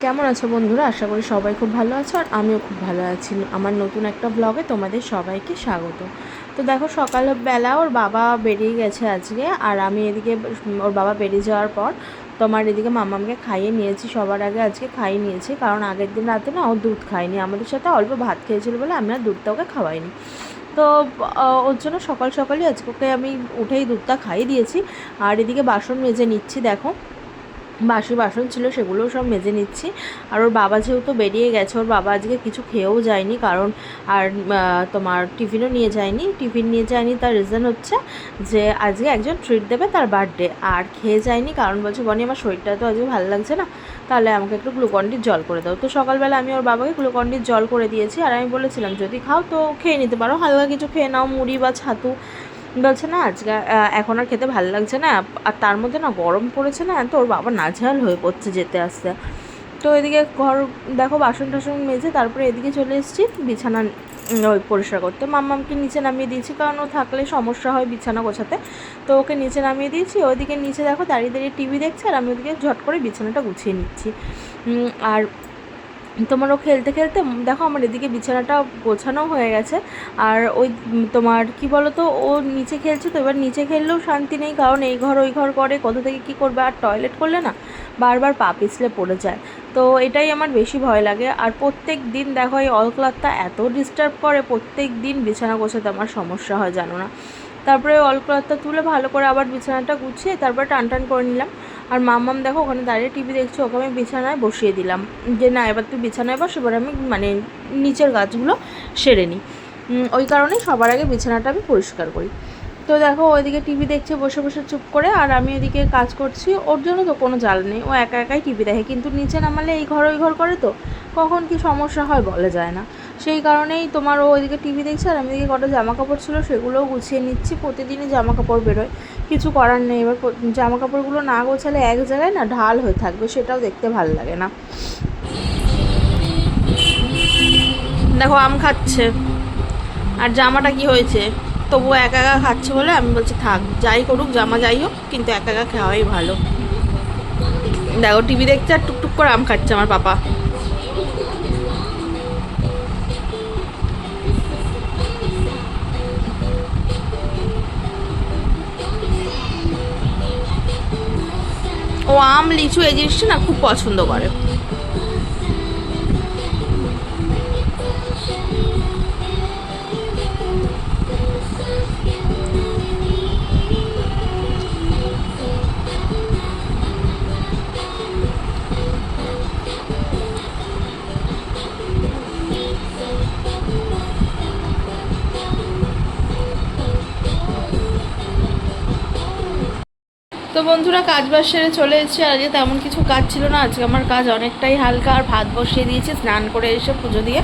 কেমন আছো বন্ধুরা? আশা করি সবাই খুব ভালো আছো আর আমিও খুব ভালো আছি। আমার নতুন একটা ব্লগে তোমাদের সবাইকে স্বাগত। তো দেখো, সকালবেলা ওর বাবা বেরিয়ে গেছে আজকে আর আমি এদিকে ওর বাবা বেরিয়ে যাওয়ার পর তোমার এদিকে মামামকে খাইয়ে নিয়েছি। সবার আগে আজকে খাইয়ে নিয়েছি কারণ আগের দিন রাতে না ও দুধ খায়নি। আমাদের সাথে অল্প ভাত খেয়েছিল বলে আমি আর দুধটা ওকে খাওয়াইনি। তো ওর জন্য সকাল সকালই আজকে ওকে আমি উঠেই দুধটা খাইয়ে দিয়েছি। আর এদিকে বাসন মেজে নিচ্ছি, দেখো। বাসি বাসন ছিল সেগুলোও সব মেজে নিচ্ছি। আর ওর বাবা যেহেতু বেরিয়ে গেছে, ওর বাবা আজকে কিছু খেয়েও যায়নি, কারণ আর তোমার টিফিনও নিয়ে যায়নি। টিফিন নিয়ে যায়নি, তার রিজন হচ্ছে যে আজকে একজন ট্রিট দেবে তার বার্থডে আর খেয়ে যায়নি, কারণ বলছে, বনি, আমার শরীরটা তো আজকে ভালো লাগছে না, তাহলে আমাকে একটু গ্লুকন্ডির জল করে দাও। তো সকালবেলা আমি ওর বাবাকে গ্লুকন্ডির জল করে দিয়েছি, আর আমি বলেছিলাম, যদি খাও তো খেয়ে নিতে পারো, হালকা কিছু খেয়ে নাও, মুড়ি বা ছাতু। বলছে না, আজকে এখন আর খেতে ভালো লাগছে না, আর তার মধ্যে না গরম পড়েছে না তো ওর বাবা নাজেহাল হয়ে পড়ছে যেতে আসতে। তো এদিকে ঘর, দেখো বাসন টাসন মেজে তারপরে এদিকে চলে এসেছি, বিছানা ওই পরিষ্কার করতে। মাম্মামকে নিচে নামিয়ে দিয়েছি, কারণ ও থাকলে সমস্যা হয় বিছানা গোছাতে। তো ওকে নিচে নামিয়ে দিয়েছি, ওইদিকে নিচে দেখো দাঁড়িয়ে দাঁড়িয়ে টিভি দেখছে, আর আমি ওদিকে ঝট করে বিছানাটা গুছিয়ে নিচ্ছি। আর তোমার ও খেলতে খেলতে দেখো আমার এদিকে বিছানাটা গোছানো হয়ে গেছে। আর ওই তোমার কি বলো তো ও নিচে খেলছে তো, এবার নিচে খেললেও শান্তি নেই, কারণ এই ঘর ওই ঘর করে, কোথা থেকে কি করবে? আর টয়লেট করলে না, বারবার পা পিছলে পড়ে যায়। তো এটাই আমার বেশি ভয় লাগে। আর প্রত্যেক দিন দেখো এই অলক্লাথটা এত ডিস্টার্ব করে, প্রত্যেক দিন বিছানা গোছাতে আমার সমস্যা হয়, জানো না। তারপরে অলক্লাথটা তুলে ভালো করে আবার বিছানাটা গুছিয়ে তারপরে টান টান করে নিলাম। আর মামাম দেখো, ওখানে দাঁড়িয়ে টিভি দেখছি, ওকে আমি বিছানায় বসিয়ে দিলাম। যে না, এবার তুই বিছানায় বস, এবার আমি মানে নিচের গাছগুলো সেরে নিই ওই কারণেই সবার আগে বিছানাটা আমি পরিষ্কার করি। তো দেখো ওইদিকে টিভি দেখছে, বসে বসে চুপ করে, আর আমি এদিকে কাজ করছি। ওর জন্য তো কোনো জাল নেই, ও একা একাই টিভি দেখে। কিন্তু নিচে নামালে এই ঘর ওই ঘর করে তো, কখন কি সমস্যা হয় বলা যায় না। সেই কারণেই তোমার ও ওইদিকে টিভি দেখছে, আর আমি এদিকে কটা জামা কাপড় ছিল, সেগুলোও গুছিয়ে নিচ্ছি। প্রতিদিনই জামা কাপড় বেরোয়। কিছু করার নেই, এবার জামা কাপড়গুলো না গোছালে এক জায়গায় না ঢাল হয়ে থাকবে, সেটাও দেখতে ভালো লাগে না। দেখো, আম খাচ্ছে। আর জামাটা কি হয়েছে? তবু একা একা খাচ্ছে বলে আমি বলছি, থাক, যাই করুক, জামা যাই হোক, কিন্তু একা একা খাওয়াই ভালো। দেখো, টিভি দেখছে আর টুকটুক করে আম খাচ্ছে আমার পাপা। ও আম, লিচু, এই জিনিসটা না খুব পছন্দ করে। তো বন্ধুরা, কাজ বাজ সেরে চলে এসেছি। আজকে তেমন কিছু কাজ ছিল না। আজকে আমার কাজ অনেকটাই হালকা। আর ভাত বসিয়ে দিয়েছি, স্নান করে এসে পুজো দিয়ে।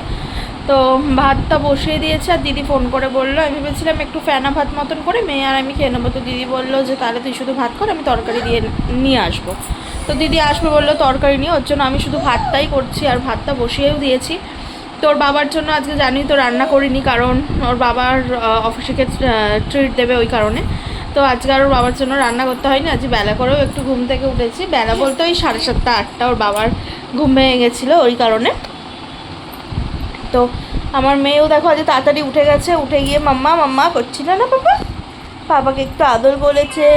তো ভাতটা বসিয়ে দিয়েছে আর দিদি ফোন করে বলল, আমি ভেবেছিলাম একটু ফ্যানা ভাত মতন করে মেয়ে আর আমি খেয়ে নেব। তো দিদি বলল যে, তাহলে তুই শুধু ভাত কর, আমি তরকারি দিয়ে নিয়ে আসব। তো দিদি আসবে বলল, তরকারি নিয়ে, ওর জন্য আমি শুধু ভাতটাই করছি আর ভাতটা বসিয়েও দিয়েছি। তোর বাবার জন্য আজকে জানি তো রান্না করিনি, কারণ ওর বাবার অফিসে ট্রিট দেবে ওই কারণে। তো আজকে আর ওর বাবার জন্য রান্না করতে হয়নি। আজকে বেলা করেও একটু ঘুম থেকে উঠেছি। বেলা বলতে ওই সাড়ে সাতটা, আটটা ওর বাবার ঘুম ভেঙে গেছিল ওই কারণে। তো আমার মেয়েও দেখো আজ তাড়াতাড়ি উঠে গেছে। উঠে গিয়ে মাম্মা মাম্মা করছিল না পাপা? পাপাকে একটু আদর বলেছে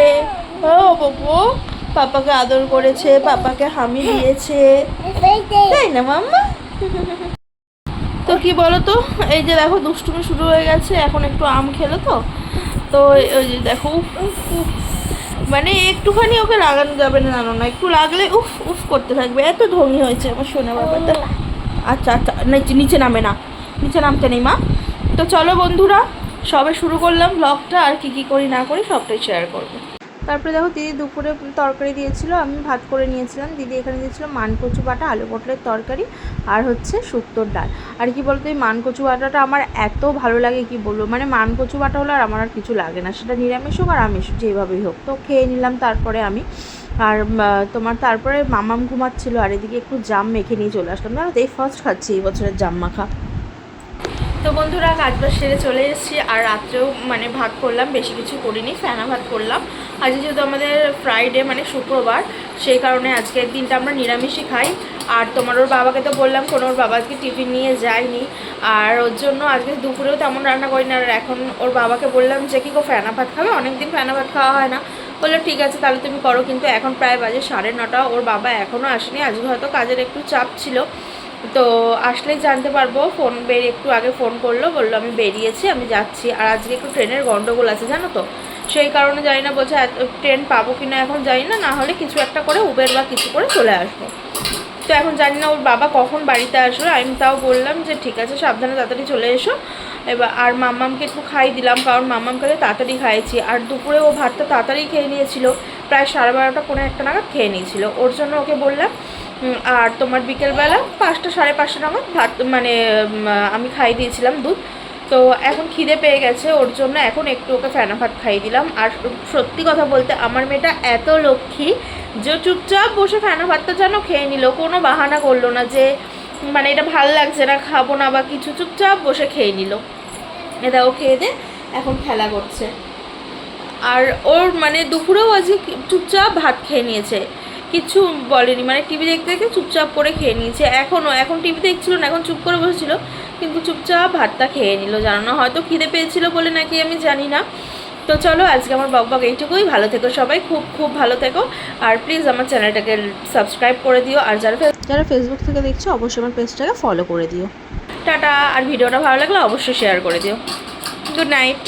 ও বাবু পাপাকে আদর করেছে, পাপাকে হামি দিয়েছে। তাই না মাম্মা? তো কি বলো তো এই যে দেখো দুষ্টুমি শুরু হয়ে গেছে। এখন একটু আম খেলো তো। তো, ওই যে দেখো মানে একটুখানি ওকে লাগানো যাবে না জানো না একটু লাগলে উফ উফ করতে থাকবে। এত ধনী হয়েছে, আমার সোনা বাবাটা আচ্ছা আচ্ছা নিচে নামে না, নিচে নামতে নেই মা। তো চলো বন্ধুরা, সবে শুরু করলাম ব্লগটা আর কি কি করি না করি সবটাই শেয়ার করব। তারপরে দেখো দিদি দুপুরে তরকারি দিয়েছিল, আমি ভাত করে নিয়েছিলাম। দিদি এখানে দিয়েছিল মানকচু বাটা, আলু পটলের তরকারি আর হচ্ছে শুক্তোর ডাল। আর কি বলতো, এই মানকচু বাটাটা আমার এত ভালো লাগে, কি বলব? মানে মানকচু বাটা হলে আর আমার আর কিছু লাগে না। সেটা নিরামিষ হোক আর আমিষ, যেভাবেই হোক। তো খেয়ে নিলাম তারপরে আমি। আর তোমার তারপরে মামাম ঘুমাচ্ছিল, আর এদিকে একটু জাম মেখে নিয়ে চলে আসলাম। জানো তো, এই ফার্স্ট খাচ্ছি এই বছরের জাম মাখা। তো বন্ধুরা কাজ বাজ সেরে চলে এসেছি আর রাত্রেও মানে ভাত করলাম, বেশি কিছু করিনি ফ্যানা ভাত করলাম। আজকে যেহেতু আমাদের ফ্রাইডে মানে শুক্রবার, সেই কারণে আজকের দিনটা আমরা নিরামিষই খাই। আর তোমার ওর বাবাকে তো বললাম, কোনো ওর বাবা আজকে টিফিন নিয়ে যায়নি। আর ওর জন্য আজকে দুপুরেও তেমন রান্না করি না আর এখন ওর বাবাকে বললাম যে, কি গো, ফেনা ভাত খাবে? অনেকদিন ফেনা ভাত খাওয়া হয় না। বলল, ঠিক আছে, তাহলে তুমি করো। কিন্তু এখন প্রায় বাজে সাড়ে নটা। ওর বাবা এখনও আসেনি। আজকে হয়তো কাজের একটু চাপ ছিল। তো আসলেই জানতে পারব, ফোন বেরিয়ে একটু আগে ফোন করল, বলল আমি বেরিয়েছি, আমি যাচ্ছি। আর আজকে একটু ট্রেনের গন্ডগোল আছে, জানো তো? সেই কারণে জানি না, বলছে ট্রেন পাবো কি না এখন জানি না না হলে কিছু একটা করে উবের বা কিছু করে চলে আসব। তো এখন জানি না, ওর বাবা কখন বাড়িতে আসবে আমি তাও বললাম যে, ঠিক আছে, সাবধানে তাড়াতাড়ি চলে এসো। এবার, আর মাম্মামকে একটু খাই দিলাম, কারণ মাম্মামকে তাড়াতাড়ি খাইয়েছি। আর দুপুরে ও ভাতটা তাড়াতাড়ি খেয়ে নিয়েছিল, প্রায় সাড়ে বারোটা কোনো একটা নাগাদ খেয়ে নিয়েছিল। ওর জন্য ওকে বললাম আর তোমার বিকেলবেলা পাঁচটা, সাড়ে পাঁচটা নাগাদ ভাত মানে আমি খাই দিয়েছিলাম দুধ। তো এখন খিদে পেয়ে গেছে, ওর জন্য এখন একটু ওকে ফেনা ভাত খাইয়ে দিলাম। আর সত্যি কথা বলতে আমার মেয়েটা এত লক্ষ্মী যে চুপচাপ বসে ফেনা ভাতটা যেন খেয়ে নিল, কোনো বাহানা করল না যে মানে এটা ভালো লাগছে না, খাব না বা কিছু, চুপচাপ বসে খেয়ে নিল। এটা ও খেয়ে দে, এখন খেলা করছে। আর ওর মানে দুপুরেও আজকে চুপচাপ ভাত খেয়ে নিয়েছে। কিছু বলেনি। মানে টিভি দেখতে দেখতে চুপচাপ করে খেয়ে নিয়েছে। এখনও এখন টিভি দেখছিল না, এখন চুপ করে বসেছিল, কিন্তু চুপচাপ ভাতটা খেয়ে নিল। জানো না হয়তো খিদে পেয়েছিল বলে নাকি আমি জানি না। তো চলো, আজকে আমার বকবক এইটুকুই। ভালো থেকো সবাই, খুব খুব ভালো থেকো। আর প্লিজ আমার চ্যানেলটাকে সাবস্ক্রাইব করে দিও। আর যারা যারা ফেসবুক থেকে দেখছ, অবশ্যই আমার পেজটাকে ফলো করে দিও। টাটা। আর ভিডিওটা ভালো লাগলে অবশ্যই শেয়ার করে দিও। Good night